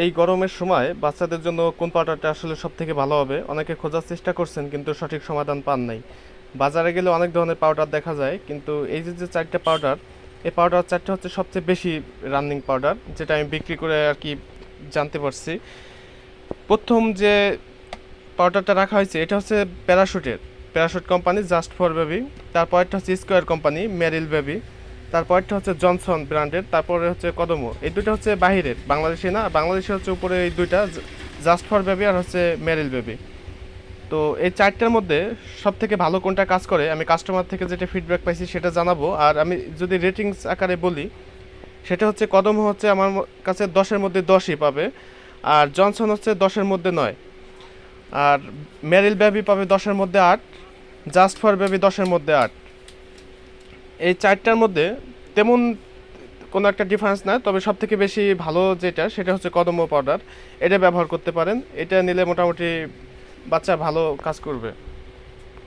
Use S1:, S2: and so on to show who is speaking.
S1: এই গরমের সময় বাচ্চাদের জন্য কোন পাউডারটা আসলে সব থেকে ভালো হবে? অনেকে খোঁজার চেষ্টা করছেন, কিন্তু সঠিক সমাধান পান নাই। বাজারে গেলে অনেক ধরনের পাউডার দেখা যায়, কিন্তু এই যে যে চারটে পাউডার এই পাউডার চারটে হচ্ছে সবচেয়ে বেশি রানিং পাউডার যেটা আমি বিক্রি করে আর কি জানতে পারছি। প্রথম যে পাউডারটা রাখা হয়েছে, এটা হচ্ছে প্যারাশুটের Parachute company just for baby তারপরটা হচ্ছে স্কোয়ার কোম্পানি মেরিল বেবি তারপরটা হচ্ছে জনসন ব্র্যান্ডের, তারপরে হচ্ছে কদমো। এই দুটো হচ্ছে বাহিরের, বাংলাদেশি না? বাংলাদেশি হচ্ছে উপরে এই দুইটা জাস্ট ফর বেবি আর হচ্ছে মেরিল বেবি তো এই চারটার মধ্যে সব থেকে ভালো কোনটা কাজ করে, আমি কাস্টমার থেকে যেটা ফিডব্যাক পাইছি সেটা জানাব। আর আমি যদি রেটিংস আকারে বলি, সেটা হচ্ছে কদম হচ্ছে আমার কাছে দশের মধ্যে দশই পাবে, আর জনসন হচ্ছে দশের মধ্যে নয়। আর মেরিল বেবি পাবে দশের মধ্যে আট জাস্ট ফর বেবি দশের মধ্যে আট। এই চারটার মধ্যে তেমন কোনো একটা ডিফারেন্স না, তবে সব থেকে বেশি ভালো যেটা, সেটা হচ্ছে কদম্ব পাউডার এটা ব্যবহার করতে পারেন। এটা নিলে মোটামুটি বাচ্চা ভালো কাজ করবে।